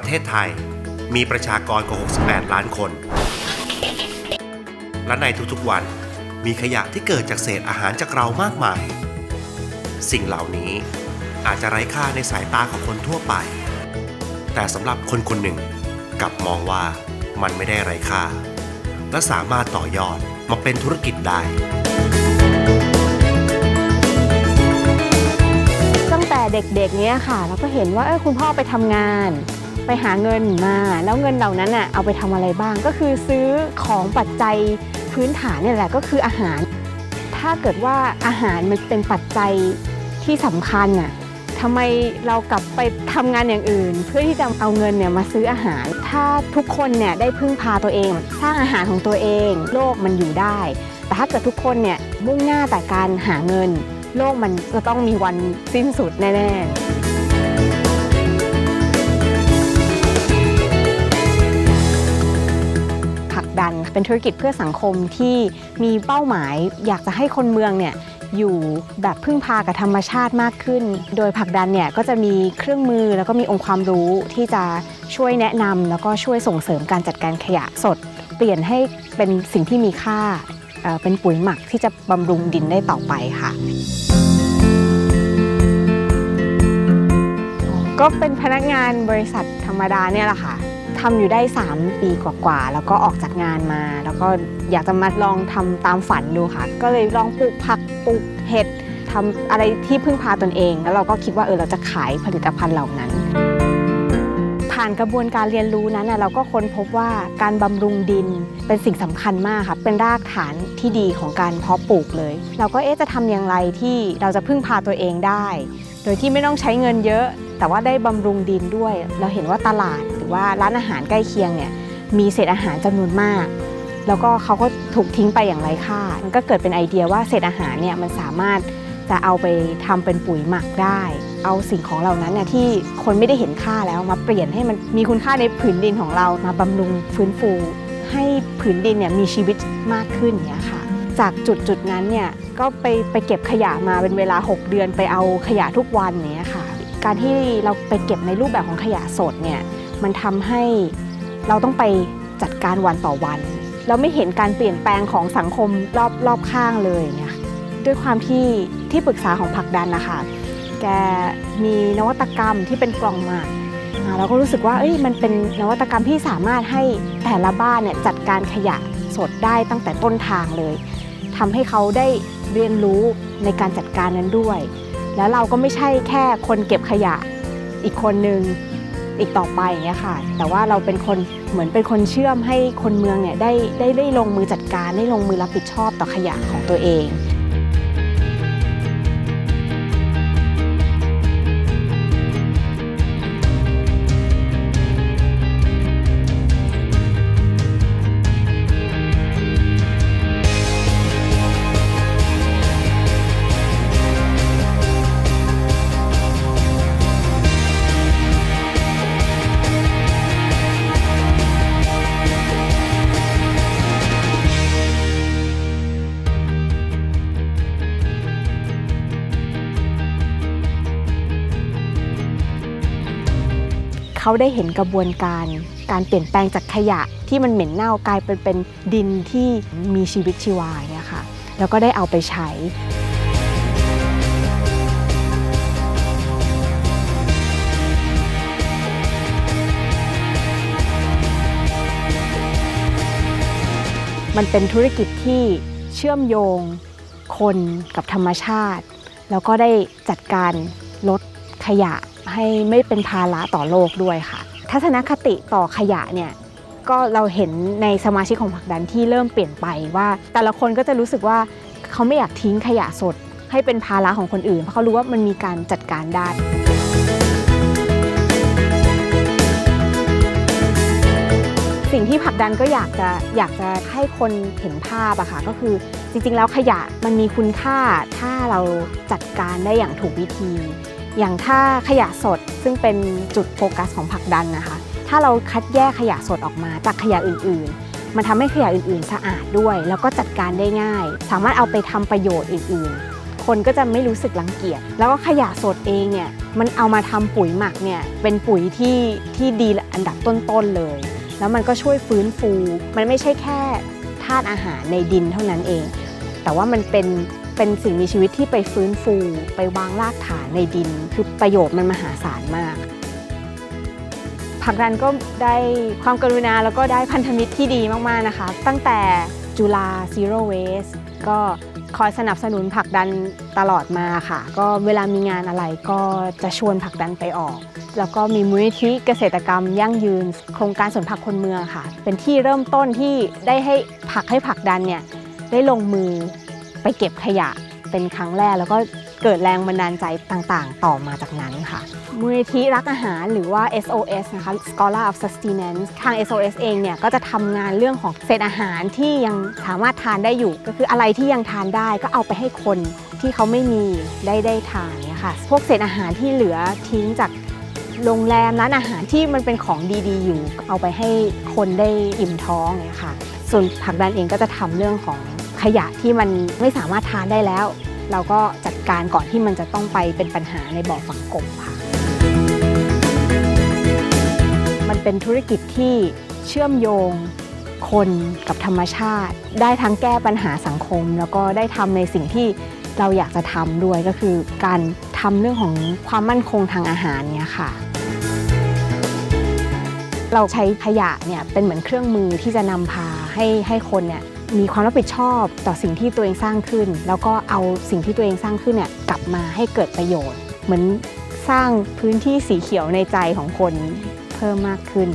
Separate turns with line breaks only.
ประเทศไทยมีประชากรกว่า 68 ล้านคน และในทุกๆวันมีขยะที่เกิดจากเศษอาหารจากเรามากมาย สิ่งเหล่านี้อาจจะไร้ค่าในสายตาของคนทั่วไป แต่สำหรับคนคนหนึ่งกลับมองว่ามันไม่ได้ไร้ค่า และสามารถต่อยอดมาเป็นธุรกิจได้
ตั้งแต่เด็กๆเนี้ยค่ะ เราก็เห็นว่าเออคุณพ่อไปทำงาน ไปหาเงินมาแล้วเงินเหล่านั้นน่ะเอาไปทำอะไรบ้าง ก็คือซื้อของปัจจัยพื้นฐานเนี่ยแหละก็คืออาหาร ถ้าเกิดว่าอาหารมันเป็นปัจจัยที่สำคัญน่ะทำไมเรากลับไปทำงานอย่างอื่น เพื่อที่จะเอาเงินเนี่ยมาซื้ออาหาร ถ้าทุกคนเนี่ยได้พึ่งพาตัวเอง สร้างอาหารของตัวเอง โลกมันอยู่ได้ แต่ถ้าเกิดทุกคนเนี่ยมุ่งหน้าแต่การหาเงิน โลกมันจะต้องมีวันสิ้นสุดแน่ ๆ กัน เป็นธุรกิจเพื่อสังคมที่มีเป้าหมาย อยากจะให้คนเมืองเนี่ยอยู่แบบพึ่งพากับธรรมชาติมากขึ้น โดยผลักดันเนี่ยก็จะมีเครื่องมือแล้วก็มีองค์ความรู้ที่จะช่วยแนะนำแล้วก็ช่วยส่งเสริมการจัดการขยะสด เปลี่ยนให้เป็นสิ่งที่มีค่าเป็นปุ๋ยหมักที่จะบำรุงดินได้ต่อไปค่ะ ก็เป็นพนักงานบริษัทธรรมดาเนี่ยแหละค่ะ ทำอยู่ได้ 3 ปีกว่าๆ แล้วก็ออกจากงานมา แล้วก็อยากจะมาลองทำตามฝันดูค่ะ ก็เลยลองปลูกผักปลูกเห็ดทำอะไรที่พึ่งพาตนเอง แล้วเราก็คิดว่าเออเราจะขายผลิตภัณฑ์เหล่านั้น ผ่านกระบวนการเรียนรู้นั้นเราก็ค้นพบว่าการบำรุงดินเป็นสิ่งสำคัญมากค่ะ เป็นรากฐานที่ดีของการเพาะปลูกเลย เราก็เอ๊ะจะทำอย่างไรที่เราจะพึ่งพาตัวเองได้ โดยที่ไม่ต้องใช้เงินเยอะ แต่ว่าได้บำรุงดินด้วย เราเห็นว่าตลาด รือว่าร้านอาหารใกล้เคียงเนี่ยมีเศษอาหารจำนวนมาก แล้วก็เขาก็ถูกทิ้งไปอย่างไร้ค่า มันก็เกิดเป็นไอเดียว่าเศษอาหารเนี่ยมันสามารถจะเอาไปทำเป็นปุ๋ยหมักได้ เอาสิ่งของเหล่านั้นเนี่ยที่คนไม่ได้เห็นค่าแล้วมาเปลี่ยนให้มันมีคุณค่าในผืนดินของเรามาบำรุงฟื้นฟู ให้ผืนดินเนี่ยมีชีวิตมากขึ้นเนี่ยค่ะ จากจุดจุดนั้นเนี่ยก็ไปไปเก็บขยะมาเป็นเวลา 6 เดือนไปเอาขยะทุกวันเนี่ยค่ะ การที่เราไปเก็บในรูปแบบของขยะสดเนี่ย มันทำให้เราต้องไปจัดการวันต่อวัน เราไม่เห็นการเปลี่ยนแปลงของสังคมรอบรอบข้างเลยเนี่ยด้วยความที่ที่ปรึกษาของผักดันนะคะ แกมีนวัตกรรมที่เป็นกล่องหมากอ่าเราก็รู้สึกว่าเอ้ยมันเป็นนวัตกรรมที่สามารถให้แต่ละบ้านเนี่ยจัดการขยะสดได้ตั้งแต่ต้นทางเลยทำให้เขาได้เรียนรู้ในการจัดการนั้นด้วย แล้วเราก็ไม่ใช่แค่คนเก็บขยะอีกคนนึง อีกต่อไปอย่างเงี้ยค่ะ แต่ว่าเราเป็นคนเหมือนเป็นคนเชื่อมให้คนเมืองเนี่ยได้ได้ได้ลงมือจัดการได้ลงมือรับผิดชอบต่อขยะของตัวเอง เขาได้เห็นกระบวนการ การเปลี่ยนแปลงจากขยะที่มันเหม็นเน่ากลายเป็นเป็นดินที่มีชีวิตชีวาเนี่ยค่ะแล้วก็ได้เอาไปใช้มันเป็นธุรกิจที่เชื่อมโยงคนกับธรรมชาติ แล้วก็ได้จัดการลดขยะ ให้ไม่เป็นภาระต่อโลกด้วยค่ะ ทัศนคติต่อขยะเนี่ยก็เราเห็นในสมาชิกของผักดันที่เริ่มเปลี่ยนไปว่า แต่ละคนก็จะรู้สึกว่าเขาไม่อยากทิ้งขยะสด ให้เป็นภาระของคนอื่น เพราะเขารู้ว่ามันมีการจัดการได้สิ่งที่ผักดันก็อยากจะอยากจะให้คนเห็นภาพอะค่ะก็คือจริงๆแล้วขยะมันมีคุณค่าถ้าเราจัดการได้อย่างถูกวิธี อย่างถ้าขยะสดซึ่งเป็นจุดโฟกัสของผักดันนะคะ ถ้าเราคัดแยกขยะสดออกมาจากขยะอื่น ๆ มันทำให้ขยะอื่น ๆ สะอาดด้วย แล้วก็จัดการได้ง่าย สามารถเอาไปทำประโยชน์อื่น ๆ คนก็จะไม่รู้สึกรังเกียจ แล้วก็ขยะสดเองเนี่ยมันเอามาทำปุ๋ยหมักเนี่ยเป็นปุ๋ยที่ที่ดีอันดับต้น ๆ เลย แล้วมันก็ช่วยฟื้นฟู มันไม่ใช่แค่ธาตุอาหารในดินเท่านั้นเอง แต่ว่ามันเป็น เป็นสิ่งมีชีวิตที่ไปฟื้นฟู ไปวางรากฐานในดิน คือประโยชน์มันมหาศาลมากผักดันก็ได้ความกรุณาแล้วก็ได้พันธมิตรที่ดีมาก ๆ นะคะ ตั้งแต่จุฬา Zero Waste ก็คอยสนับสนุนผลักดันตลอดมาค่ะ ก็เวลามีงานอะไรก็จะชวนผลักดันไปออก แล้วก็มีมูลนิธิเกษตรกรรมยั่งยืน โครงการสวนผักคนเมืองค่ะ เป็นที่เริ่มต้นที่ได้ให้ผักให้ผักดันเนี่ยได้ลงมือ ไปเก็บขยะเป็นครั้งแรกแล้วก็เกิดแรงบันดาลใจต่างๆ ต่อมาจากนั้นค่ะมูลนิธิรักอาหารหรือว่า SOS นะคะ Scholar of Sustenance ทาง SOS เองเนี่ยก็จะทำงานเรื่องของเศษอาหารที่ยังสามารถทานได้อยู่ ก็คืออะไรที่ยังทานได้ก็เอาไปให้คนที่เขาไม่มีได้ได้ทานเนี่ยค่ะ พวกเศษอาหารที่เหลือทิ้งจากโรงแรมร้านอาหารที่มันเป็นของดีๆ อยู่ เอาไปให้คนได้อิ่มท้องเนี่ยค่ะ ส่วนผักดันเองก็จะทำเรื่องของ ยะที่มันไม่สามารถทานได้แล้ว เราก็จัดการก่อนที่มันจะต้องไปเป็นปัญหาในบ่อฝังกบค่ะ มันเป็นธุรกิจที่เชื่อมโยงคนกับธรรมชาติ ได้ทั้งแก้ปัญหาสังคม แล้วก็ได้ทำในสิ่งที่เราอยากจะทำด้วยก็คือการทำเรื่องของความมั่นคงทางอาหารเนี่ยค่ะ เราใช้ขยะเนี่ยเป็นเหมือนเครื่องมือที่จะนำพาให้ให้คนเนี่ย มีความรับผิดชอบต่อสิ่งที่ตัวเองสร้างขึ้น แล้วก็เอาสิ่งที่ตัวเองสร้างขึ้นเนี่ยกลับมาให้เกิดประโยชน์ เหมือนสร้างพื้นที่สีเขียวในใจของคนเพิ่มมากขึ้น